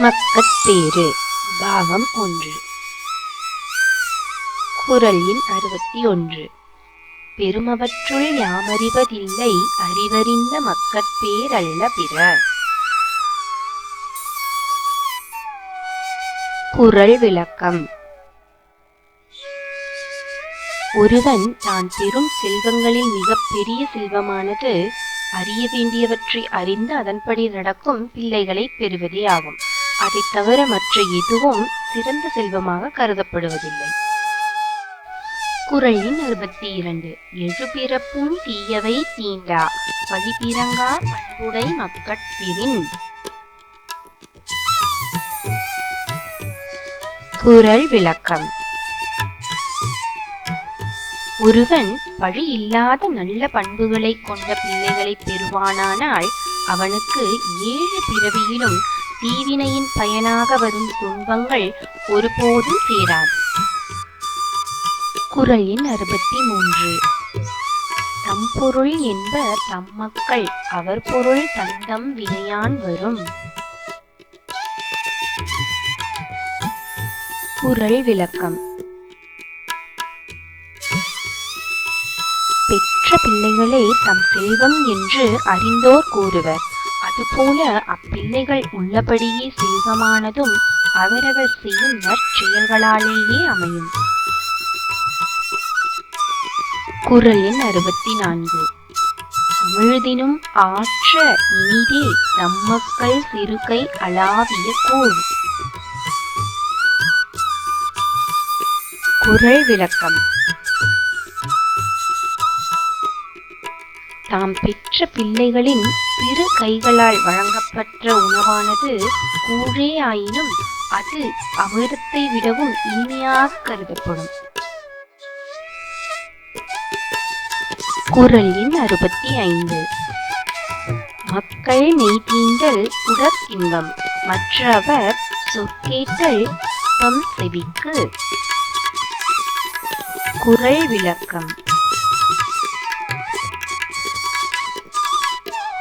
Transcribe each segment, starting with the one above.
மக்கத்தேரு பாகம் ஒன்று. குரல் எண் அறுபத்தி ஒன்று. பெருமவற்றுள் யாமறிவதில்லை அறிவறிந்த மக்கட்பேரல்ல பிற குரல் விளக்கம். ஒருவன் தான் பெரும் செல்வங்களில் மிகப் பெரிய செல்வமானது அறிய வேண்டியவற்றை அறிந்து அதன்படி நடக்கும் பிள்ளைகளை பெறுவதே ஆகும். அதை தவிர மற்ற எதுவும் சிறந்த செல்வமாக கருதப்படுவதில்லை. குரல் எண் அறுபத்தி இரண்டு எழுபிறப்பும் தீயவை தீண்டா. பழிபிறங்கா பண்புடை மக்கட்பிரின். குரல் விளக்கம். ஒருவன் பழி இல்லாத நல்ல பண்புகளை கொண்ட பிள்ளைகளை பெறுவானானால் அவனுக்கு ஏழு பிறவியிலும் தீவினையின் பயனாக வரும் துன்பங்கள் ஒருபோதும் சேராது குரல் எண் அறுபத்தி மூன்று தம் பொருள் என்ப தம் மக்கள் அவர் பொருள் தந்தம் வினையான் வரும். குரல் விளக்கம். பெற்ற பிள்ளைகளே தம் செல்வம் என்று அறிந்தோர் கூறுவர். அதுபோல அப்பிள்ளைகள் உள்ளபடியே செல்வமானதும் அவரவர் செய்யும் நற்செயல்களாலேயே அமையும். குரல் எண் அறுபத்தி நான்கு அமிழ்தினும் ஆற்ற இனிதே நம்மக்கள் சிறுகை அளாவிய கூழ். குரல் விளக்கம். தாம் பெற்ற பிள்ளைகளின் பிற கைகளால் வழங்கப்பட்ட உணவானது கூழே ஆயினும் அது அமிர்தத்தை விடவும் இனிமையாக கருதப்படும். குரல் எண் அறுபத்தி ஐந்து. மக்கள் மெய்தீண்டல் உடற்கிங்கம் மற்றவர் சொற்கேட்டல் தம் செவிக்கு. குரல் விளக்கம்.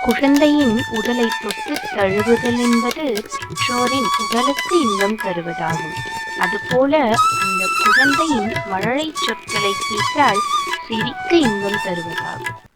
குழந்தையின் உடலை தொட்டு தழுவுதல் என்பது பெற்றோரின் உடலுக்கு இன்பம் தருவதாகும். அதுபோல அந்த குழந்தையின் மழலை சொற்களை கேட்டால் சிரிக்க இன்பம் தருவதாகும்.